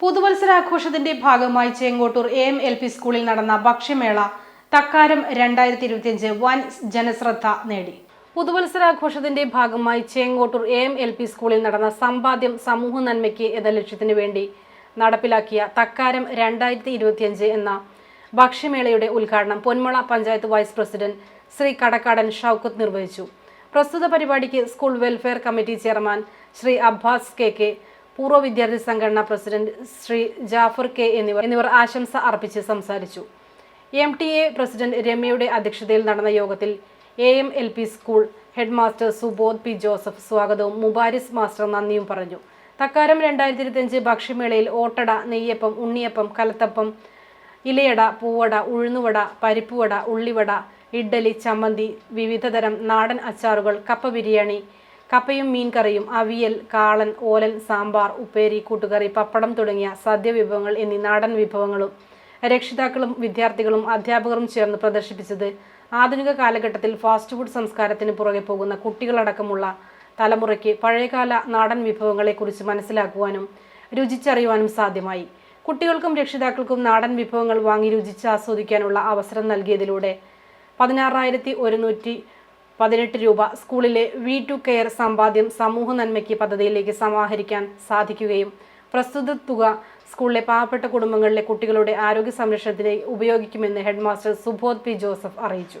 പുതുവത്സരാഘോഷത്തിന്റെ ഭാഗമായി Chenkottoor A M L P സ്കൂളിൽ നടന്ന ഭക്ഷ്യമേള തക്കാരം രണ്ടായിരത്തി ഇരുപത്തിയഞ്ച് വൻ ജനശ്രദ്ധ നേടി. പുതുവത്സരാഘോഷത്തിന്റെ ഭാഗമായി Chenkottoor A M L P സ്കൂളിൽ നടന്ന സമ്പാദ്യം സമൂഹ നന്മയ്ക്ക് എന്ന ലക്ഷ്യത്തിനു വേണ്ടി നടപ്പിലാക്കിയ തക്കാരം രണ്ടായിരത്തി ഇരുപത്തിയഞ്ച് എന്ന ഭക്ഷ്യമേളയുടെ ഉദ്ഘാടനം പൊന്മള പഞ്ചായത്ത് വൈസ് പ്രസിഡന്റ് ശ്രീ കടക്കാടൻ ഷൗക്കത്ത് നിർവഹിച്ചു. പ്രസ്തുത പരിപാടിക്ക് school welfare committee chairman Shri Abbas K K പൂർവ വിദ്യാർത്ഥി സംഘടന പ്രസിഡന്റ് ശ്രീ ജാഫർ കെ എന്നിവർ എന്നിവർ ആശംസ അർപ്പിച്ച് സംസാരിച്ചു. എം ടി എ പ്രസിഡന്റ് രമ്യയുടെ അധ്യക്ഷതയിൽ നടന്ന യോഗത്തിൽ A M L P school head master Subodh P Joseph സ്വാഗതവും മുബാരിസ് മാസ്റ്റർ നന്ദിയും പറഞ്ഞു. തക്കാരം രണ്ടായിരത്തി ഇരുപത്തിയഞ്ച് ഭക്ഷ്യമേളയിൽ ഓട്ടട നെയ്യപ്പം ഉണ്ണിയപ്പം കലത്തപ്പം ഇലയട പൂവട ഉഴുന്നുവട പരിപ്പുവട ഉള്ളിവട ഇഡ്ഡലി ചമ്മന്തി വിവിധതരം നാടൻ അച്ചാറുകൾ കപ്പ ബിരിയാണി കപ്പയും മീൻകറിയും അവിയൽ കാളൻ ഓലൻ സാമ്പാർ ഉപ്പേരി കൂട്ടുകറി പപ്പടം തുടങ്ങിയ സദ്യ വിഭവങ്ങൾ എന്നീ നാടൻ വിഭവങ്ങളും രക്ഷിതാക്കളും വിദ്യാർത്ഥികളും അധ്യാപകരും ചേർന്ന് പ്രദർശിപ്പിച്ചത് ആധുനിക കാലഘട്ടത്തിൽ ഫാസ്റ്റ് ഫുഡ് സംസ്കാരത്തിന് പുറകെ പോകുന്ന കുട്ടികളടക്കമുള്ള തലമുറയ്ക്ക് പഴയകാല നാടൻ വിഭവങ്ങളെക്കുറിച്ച് മനസ്സിലാക്കുവാനും രുചിച്ചറിയുവാനും സാധ്യമായി. കുട്ടികൾക്കും രക്ഷിതാക്കൾക്കും നാടൻ വിഭവങ്ങൾ വാങ്ങി രുചിച്ച് ആസ്വദിക്കാനുള്ള അവസരം നൽകിയതിലൂടെ പതിനാറായിരത്തി ഒരുന്നൂറ്റി പതിനെട്ട് രൂപ സ്കൂളിലെ വി ടു കെയർ സമ്പാദ്യം സമൂഹ നന്മയ്ക്ക് പദ്ധതിയിലേക്ക് സമാഹരിക്കാൻ സാധിക്കുകയും പ്രസ്തുത തുക സ്കൂളിലെ പാവപ്പെട്ട കുടുംബങ്ങളിലെ കുട്ടികളുടെ ആരോഗ്യ സംരക്ഷണത്തിന് ഉപയോഗിക്കുമെന്ന് ഹെഡ്മാസ്റ്റർ സുബോധ് പി ജോസഫ് അറിയിച്ചു.